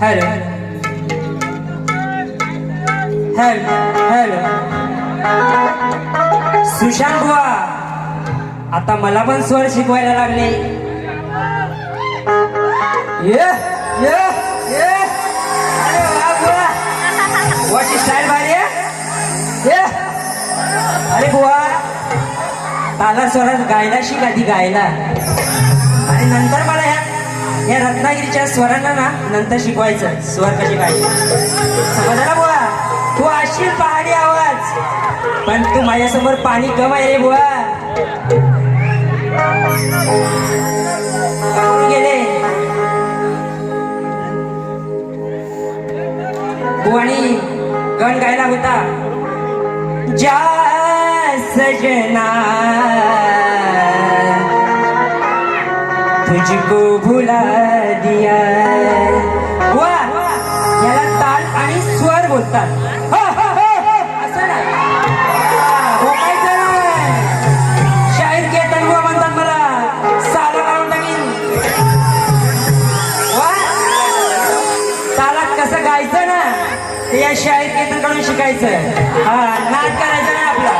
Hello hello hello Sushant बुवा आता मला पण स्वर शिकवायला लागले. ये ये ये. अरे वा बुवा. स्टाईल भारी ये. अरे बुवा. ताला स्वरात गायला शिक आधी गायला आणि नंतर मला या रत्नागिरीच्या स्वरांना ना नंतर शिकवायचं. स्वर कशी गायचे समजला बुवा? तू असशील पहाडी आवाज. पण तू माझ्यासमोर पाणी कम आहे रे बुवा. गेले. आणि गण गायला होता. जा सजना. तुझको भुला दिया वा याला ताल आणि स्वर बोलतात. हो, हो, हो, हो, असं शाहीर कीर्तन बुवा म्हणतात मला साला लावून टाकीन. वा. तालात कसं गायचं ना ते या शाहीर कीर्तनकडून शिकायचं हा नाच करायचं ना आपला.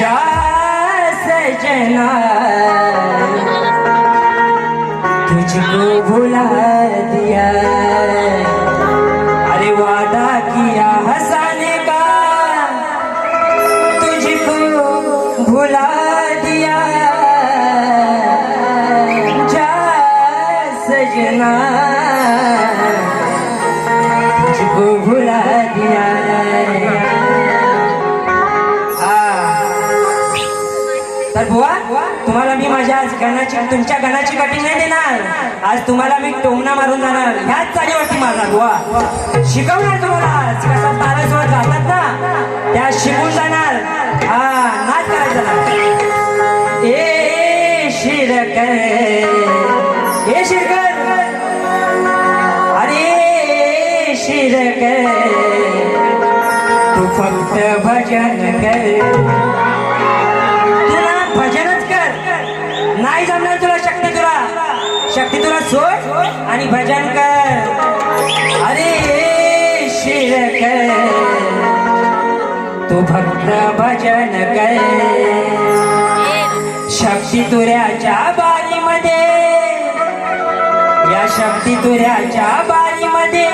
जा सजना तुझको भुला दिया अरे वादा किया हंसाने का। तुझको भुला दिया जा सजना। तुझको भुला दिया तर बुवा तुम्हाला मी माझ्या आज गणाची तुमच्या गणाची कटिंग नाही देणार. आज तुम्हाला मी टोमणा मारून जाणार. ह्याच चालीवरती मारणार बुवा. शिकवणार तुम्हाला आज. कसा तारासोबत घालतात ना? त्या शिकून जाणार. हा नाच करायचा ना ए शिरकर. हे शिरकर. अरे शिरकर. तू फक्त भजन कर. नाही जमणार तुला शक्ती तुला. शक्ती तुला सोड आणि भजन कर. अरे शिर कर. तू फक्त भजन कर. शक्ती तुऱ्याच्या बारीमध्ये. या शक्ती तुऱ्याच्या बारीमध्ये